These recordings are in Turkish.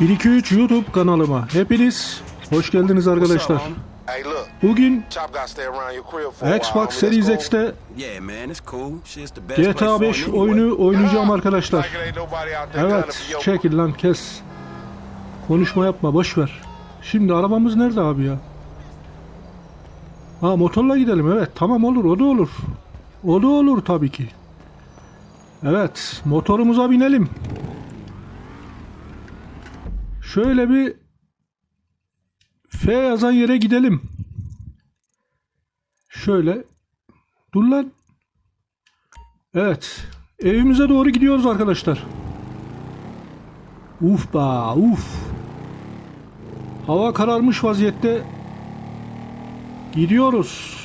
1-2-3 YouTube kanalıma hepiniz hoş geldiniz arkadaşlar. Bugün. Xbox. Series. X'te Yeah, man, it's cool. Shit's the best place GTA Oh, for 5 him anyway. oyunu oynayacağım arkadaşlar. Evet çekil lan kes. Konuşma yapma boş ver. Şimdi arabamız nerede abi ya? Ha motorla gidelim evet tamam olur o da olur. O da olur tabii ki. Evet motorumuza binelim. Şöyle bir F yazan yere gidelim. Şöyle. Dur lan. Evet. Evimize doğru gidiyoruz arkadaşlar. Uf ba uf. Hava kararmış vaziyette. Gidiyoruz.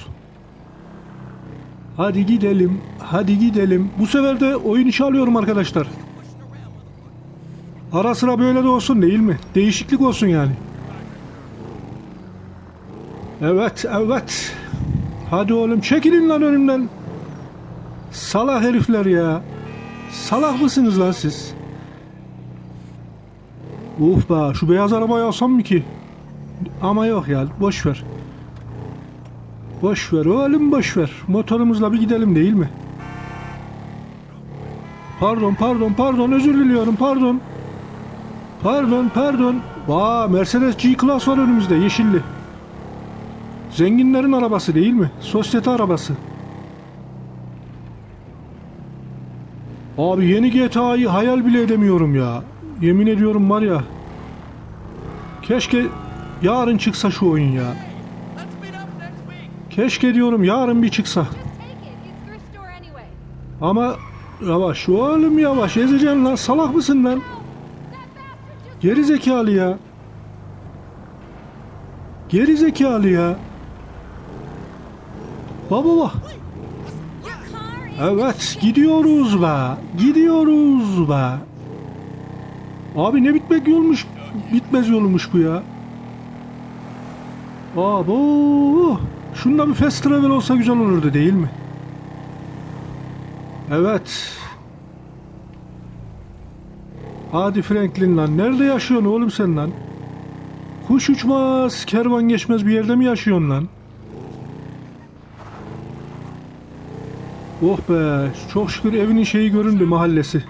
Hadi gidelim. Hadi gidelim. Bu sefer de oyun işi alıyorum arkadaşlar. Ara sıra böyle de olsun değil mi? Değişiklik olsun yani. Evet, evet. Hadi oğlum çekilin lan önümden. Salak herifler ya. Salak mısınız lan siz? Uf be şu beyaz arabayı alsam mı ki? Ama yok ya boş ver. Boş ver oğlum boş ver. Motorumuzla bir gidelim değil mi? Pardon pardon pardon özür diliyorum pardon. Pardon pardon. Vaa Mercedes G-Class var önümüzde yeşilli. Zenginlerin arabası değil mi? Sosyete arabası. Abi yeni GTA'yı hayal bile edemiyorum ya. Yemin ediyorum var ya. Keşke yarın çıksa şu oyun ya. Keşke diyorum yarın bir çıksa. Ama yavaş oğlum yavaş ezeceksin lan salak mısın lan? Geri zekalı ya. Geri zekalı ya. Baba bak. Evet gidiyoruz be. Gidiyoruz be. Abi ne bitmek yolmuş. Bitmez yolmuş bu ya. Abo. Şunda bir fast travel olsa güzel olurdu değil mi? Evet. Hadi Franklin lan. Nerede yaşıyorsun oğlum sen lan? Kuş uçmaz, kervan geçmez bir yerde mi yaşıyorsun lan? Oh be, çok şükür evinin şeyi göründü mahallesi.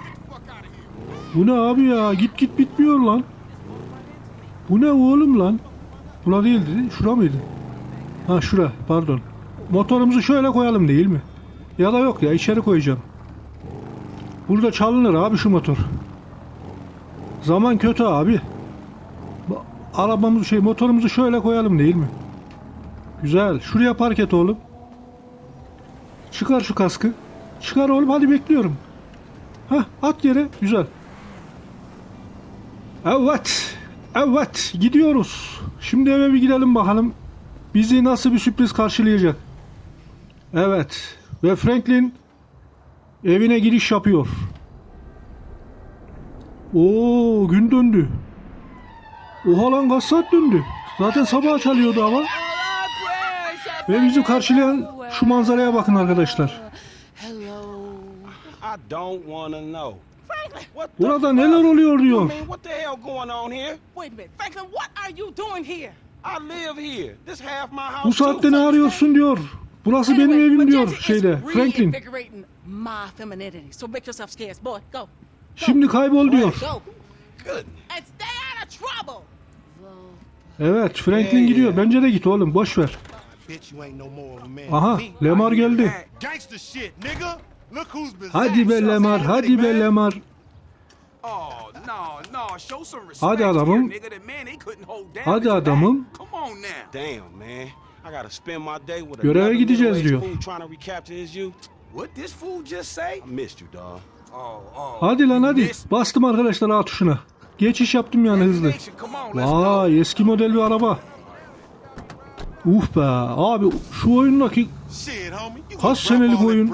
Bu ne abi ya? Git git bitmiyor lan. Bu ne oğlum lan? Buna değildi, şura mıydı? Ha şura, pardon. Motorumuzu şöyle koyalım değil mi? Ya da yok ya, içeri koyacağım. Burada çalınır abi şu motor. Zaman kötü abi. Ba- Arabamızı şey motorumuzu şöyle koyalım değil mi? Güzel. Şuraya park et oğlum. Çıkar şu kaskı. Çıkar oğlum hadi bekliyorum. Hah at yere. Güzel. Evet. Evet gidiyoruz. Şimdi eve bir gidelim bakalım. Bizi nasıl bir sürpriz karşılayacak. Evet. Ve Franklin evine giriş yapıyor. Oo gün döndü. Oha lan kaç saat döndü. Zaten sabah çalıyordu hava. Ve bizi karşılayan şu manzaraya bakın arkadaşlar. Burada neler oluyor diyor. Bu saatte ne arıyorsun diyor. Burası benim evim diyor şeyde. Franklin. Şimdi kaybol diyor. Evet Franklin gidiyor. Bence de git oğlum boş ver. Aha. Lemar geldi. Hadi be Lemar hadi be Lemar. Oh, Hadi adamım. Hadi adamım. Göreve gideceğiz diyor. What this fool just say? I missed you, dog. Hadi lan hadi. Bastım arkadaşlar A tuşuna. Geçiş yaptım yani hızlı. Vay eski model bir araba. Uf be abi şu oyundaki Kaç senelik oyun?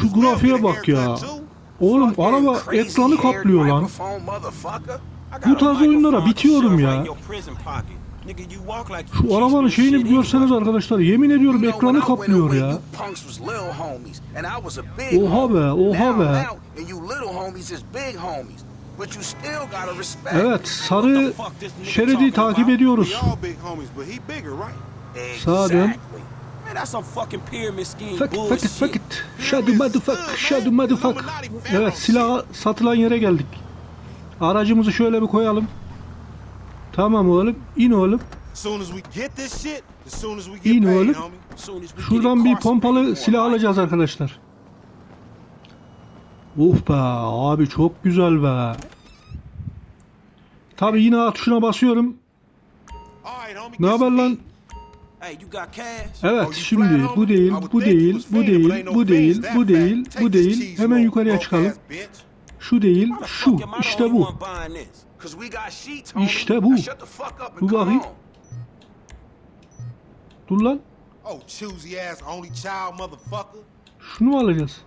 Şu grafiğe bak ya. Oğlum araba ekranı kaplıyor lan. Bu tarz oyunlara bitiyorum ya. Şu arabanın şeyini bir görseniz arkadaşlar yemin ediyorum ekranı kaplıyor ya. Oha be, oha be. Evet sarı şeridi takip ediyoruz. Sağa dön. Fuck it, fuck it, fuck it. Shadow motherfuck, shadow motherfuck. Evet silah satılan yere geldik. Aracımızı şöyle bir koyalım. Tamam oğlum. in oğlum. İn oğlum. Şuradan bir pompalı silah alacağız arkadaşlar. Uf be abi çok güzel be. Tabi yine A tuşuna basıyorum. Ne haber lan? Evet you şimdi bu değil, bu değil, bu değil, bu değil, bu değil, bu değil. Hemen yukarıya çıkalım. Şu değil, şu. İşte bu. İşte bu. Bu bakayım. Dur lan. Şunu mu alacağız?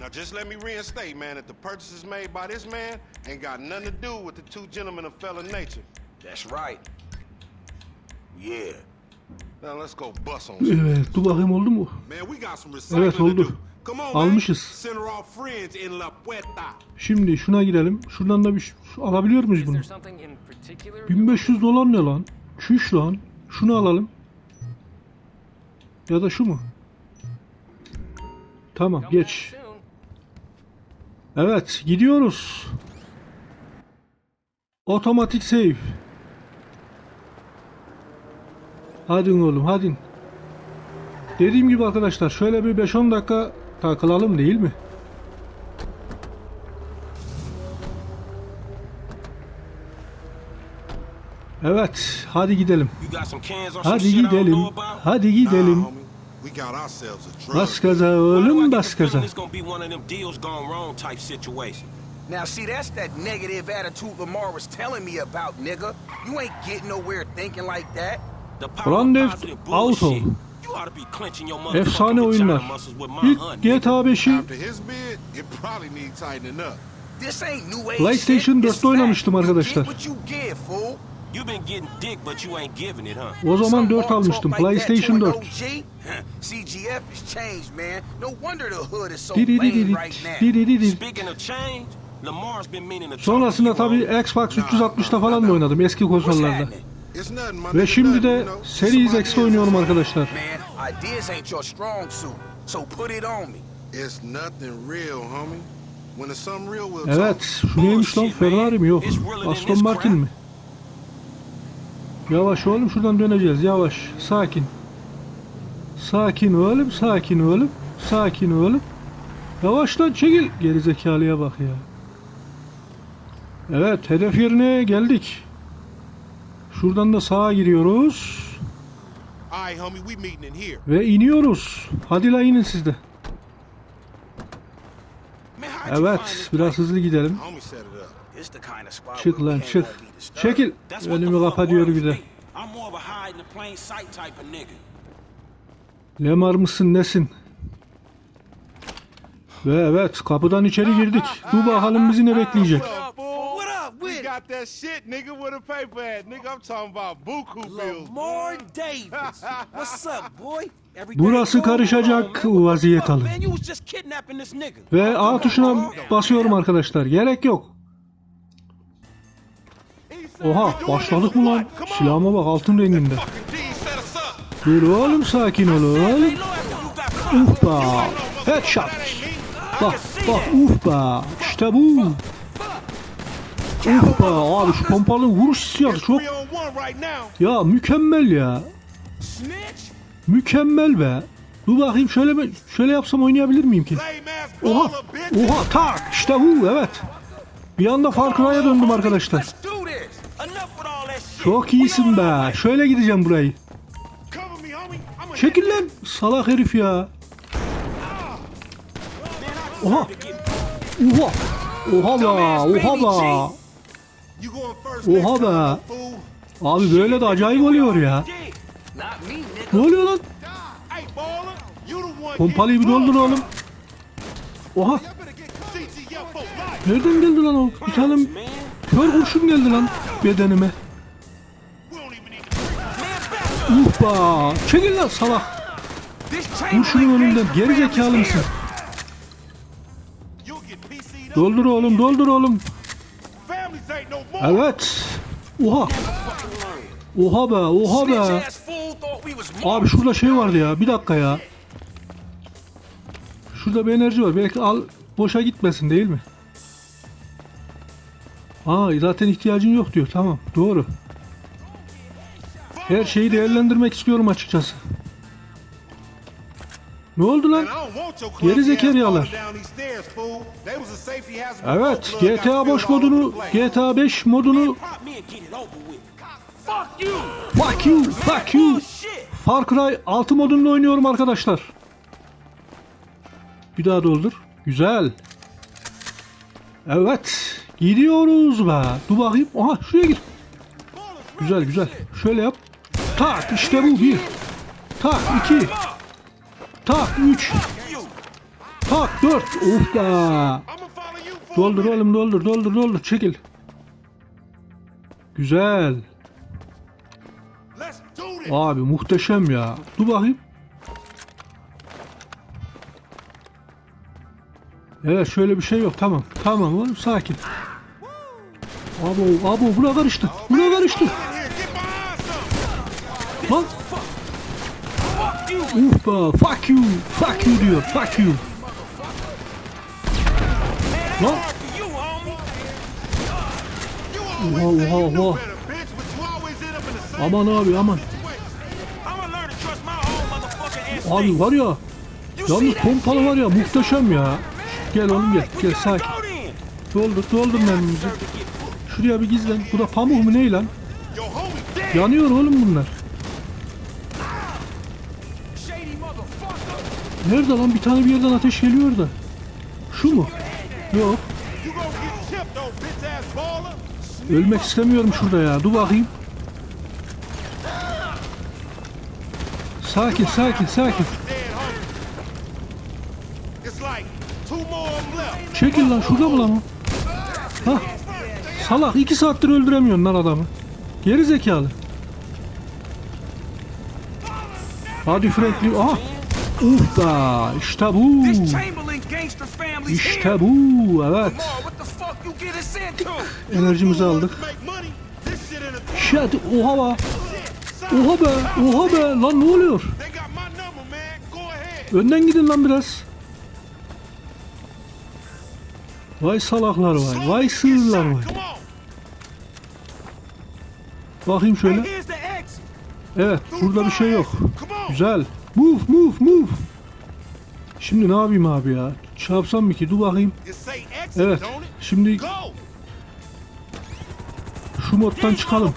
Now just let me reinstate, man, that the purchases made by this man ain't got nothing to do with the two gentlemen of felon nature. That's right. Yeah. Now let's go bust on. Evet, dur bakayım oldu mu? Man, we got some recycling Evet to oldu. Almışız. Şimdi şuna girelim. Şuradan da bir alabiliyor muyuz bunu? Is there something in particular? 1500 dolar ne lan? Çüş lan. Şunu alalım. Ya da şu mu? Tamam geç. Evet gidiyoruz. Otomatik save. Hadi oğlum hadi. Dediğim gibi arkadaşlar şöyle bir 5-10 dakika takılalım değil mi? Evet hadi gidelim. Hadi gidelim. Hadi gidelim. Bas gaza oğlum bas gaza. Now, see, that's that negative attitude Lamar was telling me about, nigga. You ain't getting nowhere thinking like that. The power of positive Auto. bullshit. You Efsane oyunlar. İlk. GTA 5'i After his bid, it probably need tightening up. This ain't new age PlayStation shit. 4'te It's fact. oynamıştım arkadaşlar. o zaman Some 4 more talk almıştım. PlayStation to an 4. OG? CGF has changed, man. No wonder the hood is so Diridirit, lame right now. diridirit. Speaking of change, Lamar's been meaning to talk Sonrasında to you tabi on- Xbox 360'ta falan da oynadım eski konsollarda. Ve şimdi de. Series ideas oynuyorum arkadaşlar. Evet, şu neymiş lan? Ferrari mi? Yok. Aston Martin mi? Yavaş oğlum şuradan döneceğiz. Yavaş. Sakin. Sakin oğlum, sakin oğlum. Sakin oğlum. Yavaş lan çekil. Gerizekalıya bak ya. Evet, hedef yerine geldik. Şuradan da sağa giriyoruz. Ve iniyoruz. Hadi la inin siz de. Evet, biraz hızlı gidelim. Çık lan çık. Çekil. Önümü kapa diyor bir de. Lemar mısın nesin? Ve evet kapıdan içeri girdik. Dur bakalım bizi ne bekleyecek. What up, fool? What up We with it? Got that shit, nigga, with a paper at. Nigga, I'm talking about buku bills. Lamar Davis. What's up, boy? Burası karışacak vaziyet alın. Ve A tuşuna basıyorum arkadaşlar. Gerek yok. Oha başladık mı lan? Silahıma bak altın renginde. Dur oğlum sakin ol oğlum. Caught. Ufba. Headshot. Bak bak ufba. İşte bu. Ufba abi şu pompalı vuruş hissiyatı çok ya mükemmel ya. Mükemmel be. Dur bakayım şöyle şöyle yapsam oynayabilir miyim ki? Oha. Oha tak işte bu evet. Bir anda Far döndüm arkadaşlar. Çok iyisin be. Şöyle gideceğim burayı. Çekil lan. Salak herif ya. Oha. Oha. Oha be. Oha be. Oha be. Abi böyle de acayip oluyor ya. Ne oluyor lan? Pompalıyı bir doldur oğlum. Oha. Nereden geldi lan o? Bir tane kör kurşun geldi lan bedenime. Uhba. Çekil lan salak. This Vur şunun Chamberlain önünden. Geri zekalı mısın? Doldur oğlum doldur oğlum. Evet. Oha. Oha be oha be. Abi şurada şey vardı ya. Bir dakika ya. Şurada bir enerji var. Belki al boşa gitmesin değil mi? Aa zaten ihtiyacın yok diyor. Tamam doğru. Her şeyi değerlendirmek istiyorum açıkçası. They was a safety hazard Evet GTA boş modunu. GTA 5 modunu. Fuck you! Fuck you fuck you Shit! Far Cry 6 modunda oynuyorum arkadaşlar. Bir daha doldur. Güzel. Evet. Gidiyoruz be. Dur bakayım. Aha şuraya gir. Güzel güzel. Şöyle yap. Tak işte bu bir. Tak iki. Tak üç. Tak dört. Of be. I'ma follow you for a Doldur oğlum doldur doldur doldur. Çekil. Güzel. Abi muhteşem ya. Dur bakayım. Evet şöyle bir şey yok. Tamam. Tamam oğlum sakin. Abo abo buna karıştı. Buna karıştı. Lan. Uf be. Fuck you. Fuck you diyor. Fuck you. Lan. Oha, oha. same Aman abi aman. Abi var ya. Yalnız pompalı var ya muhteşem ya. Gel oğlum gel. Gel sakin. Doldur doldur mermimizi. Şuraya bir gizlen. Bu da pamuk mu ne lan? Yanıyor oğlum bunlar. Nerede lan? Bir tane bir yerden ateş geliyor da. Şu mu? Yok. Ölmek istemiyorum şurada ya. Dur bakayım. Sakin sakin sakin. Çekil lan şurada mı lan o? Hah. Salak iki saattir öldüremiyorsun lan adamı. Geri zekalı. Hadi Franklin. Aha. Uf da. İşte bu. This Chamberlain gangster family's here. İşte bu. Evet. Lamar, what the fuck you get us into? Enerjimizi aldık. Shit. Oha be. Oha be. Oha be. Lan ne oluyor? They got my number, man. Go ahead. Önden gidin lan biraz. Vay salaklar vay. Vay sığırlar vay. Come on. Bakayım şöyle. Evet burada bir şey yok. Güzel. Move move move. Şimdi ne yapayım abi ya? Çarpsam mı ki? Dur bakayım. Evet. Şimdi şu moddan çıkalım.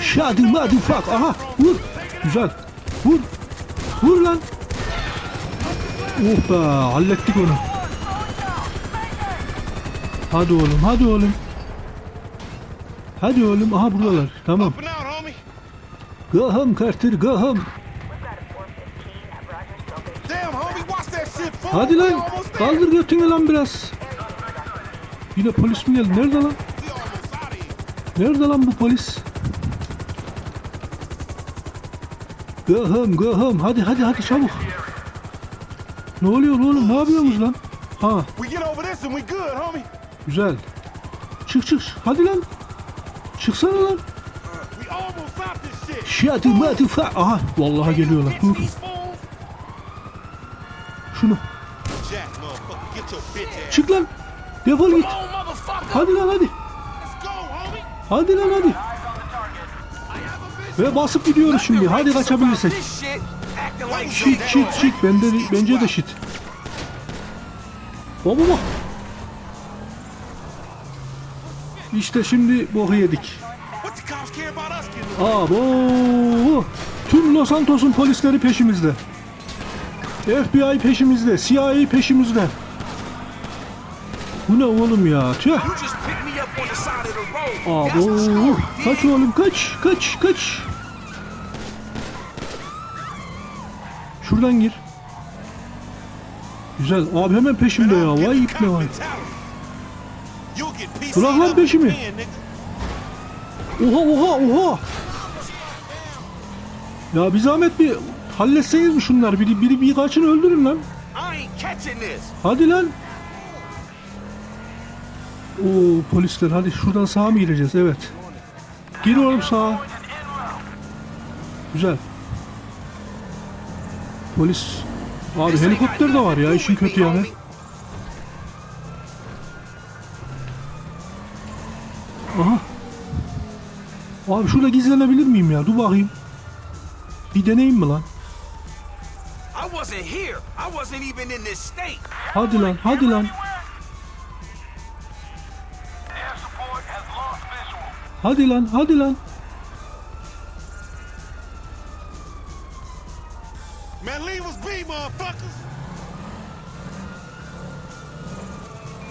Şadi madi fuck. Aha vur. Güzel. Vur. Vur lan. Oh be hallettik onu. Hadi oğlum hadi oğlum. Hadi oğlum aha buradalar. Tamam. Home Carter fool. Hadi lan. Kaldır götünü lan biraz. Yine polis mi geldi? Nerede lan? Nerede lan bu polis? Go home. Hadi hadi hadi çabuk. Ne oluyor oğlum? Ne yapıyorsunuz lan? Ha, güzel. Çık çık. Hadi lan. Çıksana lan. Şadi madi fa. Aha, vallahi geliyorlar. Dur. Şunu. Çık lan. Defol git. Hadi lan hadi. Hadi lan hadi. Ve basıp gidiyoruz şimdi. Hadi kaçabilirsek. Shit shit shit. Bende de, bence de shit. Baba bak. İşte şimdi boku yedik. Abo. Tüm Los Santos'un polisleri peşimizde. FBI peşimizde. CIA peşimizde. Bu ne oğlum ya? Tüh. Abo. Kaç oğlum kaç. Kaç kaç. Şuradan gir. Güzel. Abi hemen peşimde ya. Vay ipne vay. Bırak lan peşimi. Oha oha oha. Ya bir zahmet bir halletseniz mi şunlar? Biri, biri birkaçını öldürün lan. Hadi lan. Oo polisler hadi şuradan sağa mı gireceğiz? Evet. Gir oğlum sağa. Güzel. Polis. Abi helikopter de var ya işin kötü yanı. Aha. Abi şurada gizlenebilir miyim ya? Dur bakayım. Bir deneyim mi lan? I wasn't here. I wasn't even in this state. Hadi lan, hadi lan. Hadi lan, hadi lan. Man, leave us be, motherfuckers.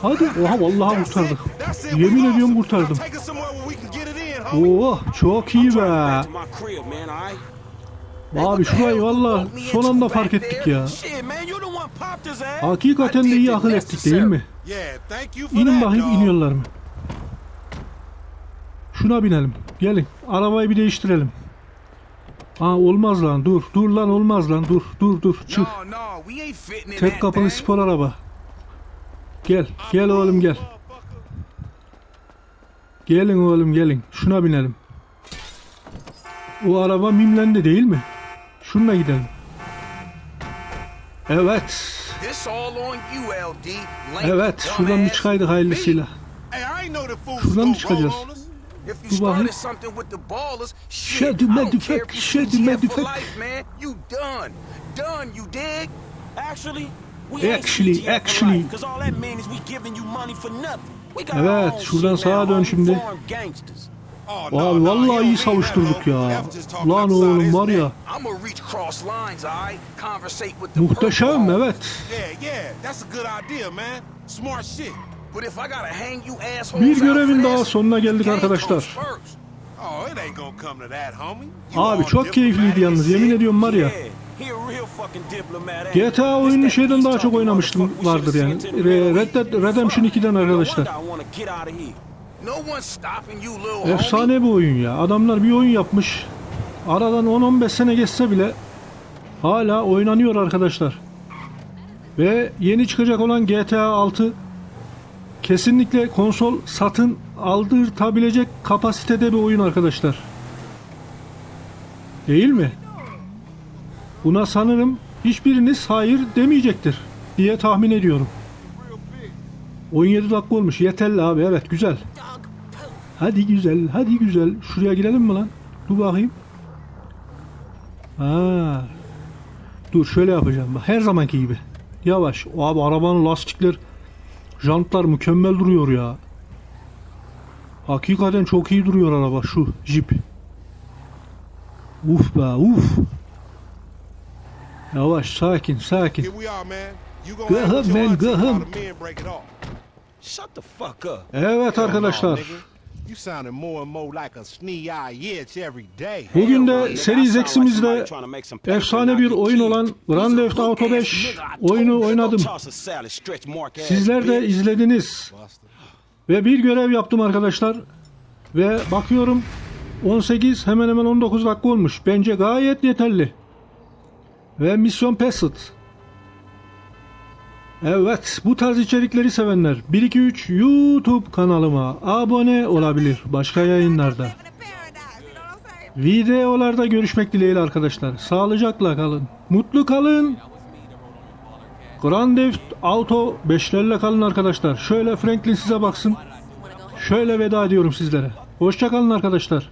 Hadi. Oha vallahi kurtardık. Yemin ediyorum kurtardım. Oo çok iyi be. Abi şurayı valla son anda fark ettik ya. Hakikaten de iyi akıl ettik değil mi? İnin bakayım iniyorlar mı? Şuna binelim. Gelin. Arabayı bir değiştirelim. Aa olmaz lan dur. Dur lan olmaz lan dur. Dur dur çık. Tek kapılı spor araba. Gel. Gel oğlum gel. Gelin oğlum gelin. Şuna binelim. O araba mimlendi değil mi? Şununla gidelim. Evet. Evet. Şuradan bir çıkaydık hayırlısıyla. Şuradan çıkacağız? man. You done. Done, you dig? Actually, Actually, Evet, şuradan sağa dön şimdi. Abi vallahi iyi savuşturduk ya. Lan oğlum var ya. Muhteşem evet. Bir görevin daha sonuna geldik arkadaşlar. Oh, Abi çok keyifliydi yalnız yemin ediyorum var ya. GTA oyununu that şeyden daha çok oynamıştım vardır yani. Red Dead. Redemption 2'den No arkadaşlar. Efsane bir oyun ya. Adamlar bir oyun yapmış. Aradan 10-15 sene geçse bile hala oynanıyor arkadaşlar. Ve yeni çıkacak olan GTA 6 kesinlikle konsol satın aldırtabilecek kapasitede bir oyun arkadaşlar. Değil mi? Buna sanırım hiçbiriniz hayır demeyecektir diye tahmin ediyorum. 17 dakika olmuş. Yeterli abi. Evet güzel. Hadi güzel, hadi güzel. Şuraya girelim mi lan? Dur bakayım. Ha. Dur şöyle yapacağım. Bak, her zamanki gibi. Yavaş. Abi arabanın lastikler, jantlar mükemmel duruyor ya. Hakikaten çok iyi duruyor araba şu jip. Uf be uf. Yavaş sakin sakin. The men up. Evet arkadaşlar. Nigga. You sounding more and more like a snee-eye itch every day. Bugün de no, nigga. I Series sound like X'imizde somebody trying to make some paper efsane bir oyun olan Grand Theft Auto hook-ass 5 nigga. I told oyunu oynadım. Sizler de izlediniz. Ve bir görev yaptım arkadaşlar. Ve bakıyorum 18 hemen hemen 19 dakika olmuş. Bence gayet yeterli. Ve misyon passed. Evet bu tarz içerikleri sevenler 123 YouTube kanalıma abone olabilir. Başka yayınlarda. Videolarda görüşmek dileğiyle arkadaşlar. Sağlıcakla kalın. Mutlu kalın. Grand Theft Auto 5'lerle kalın arkadaşlar. Şöyle Franklin size baksın. Şöyle veda ediyorum sizlere. Hoşça kalın arkadaşlar.